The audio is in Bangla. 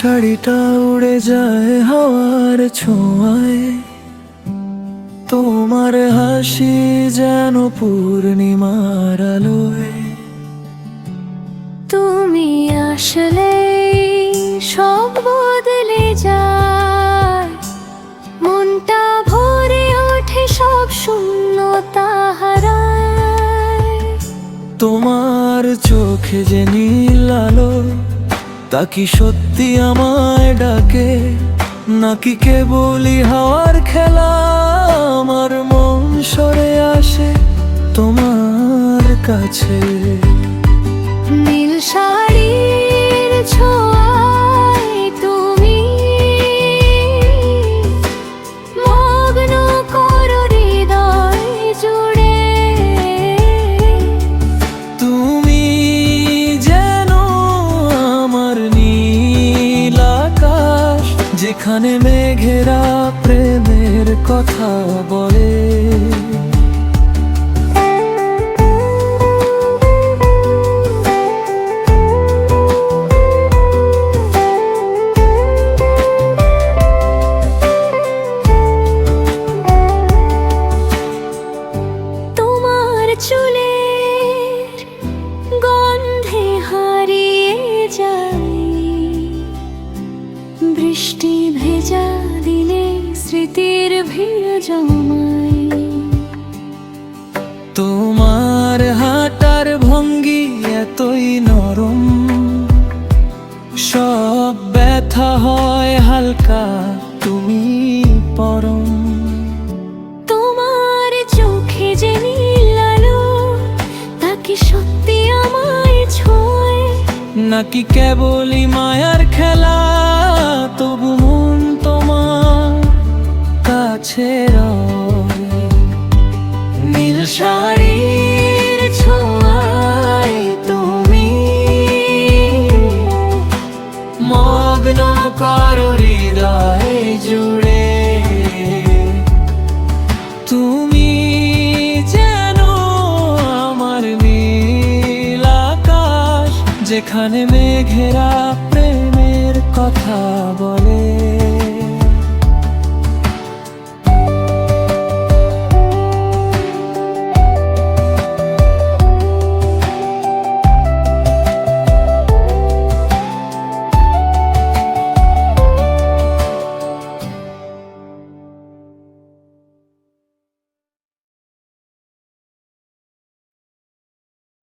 শাড়িটা উড়ে যায় হাওয়ার ছোঁয়ায়। তোমার হাসি যেন পূর্ণিমার আলোয়। তুমি আসলে সব বদলে যায়। মনটা ভরে ওঠে সব শূন্যতা হারায় তোমার চোখে যে নীল আলো তা কি সত্যি আমায় ডাকে? নাকি কেবলই হাওয়ার খেলা আমার মন সরে আসে তোমার কাছে? যেখানে মেঘেরা প্রেমের কথা বলে। গন্ধে হারিয়ে বৃষ্টি ভেজা দিনে স্মৃতির ভিড় জমাই তোমার হাঁটার ভঙ্গি এতই নরম। সব ব্যথা হয় হালকা তুমি পরম। তোমার চোখে যে নীল আলো তাকে সত্যি আমায় ছোঁয়? নাকি কেবলই মায়ার খেলা তবু কাছে। নীল শাড়ির ছোঁয়ায় তুমি মগ্ন করো হৃদয় জুড়ে তুমি যেন আমার নীল আকাশ, যেখানে মেঘেরা প্রেমের কথা বলে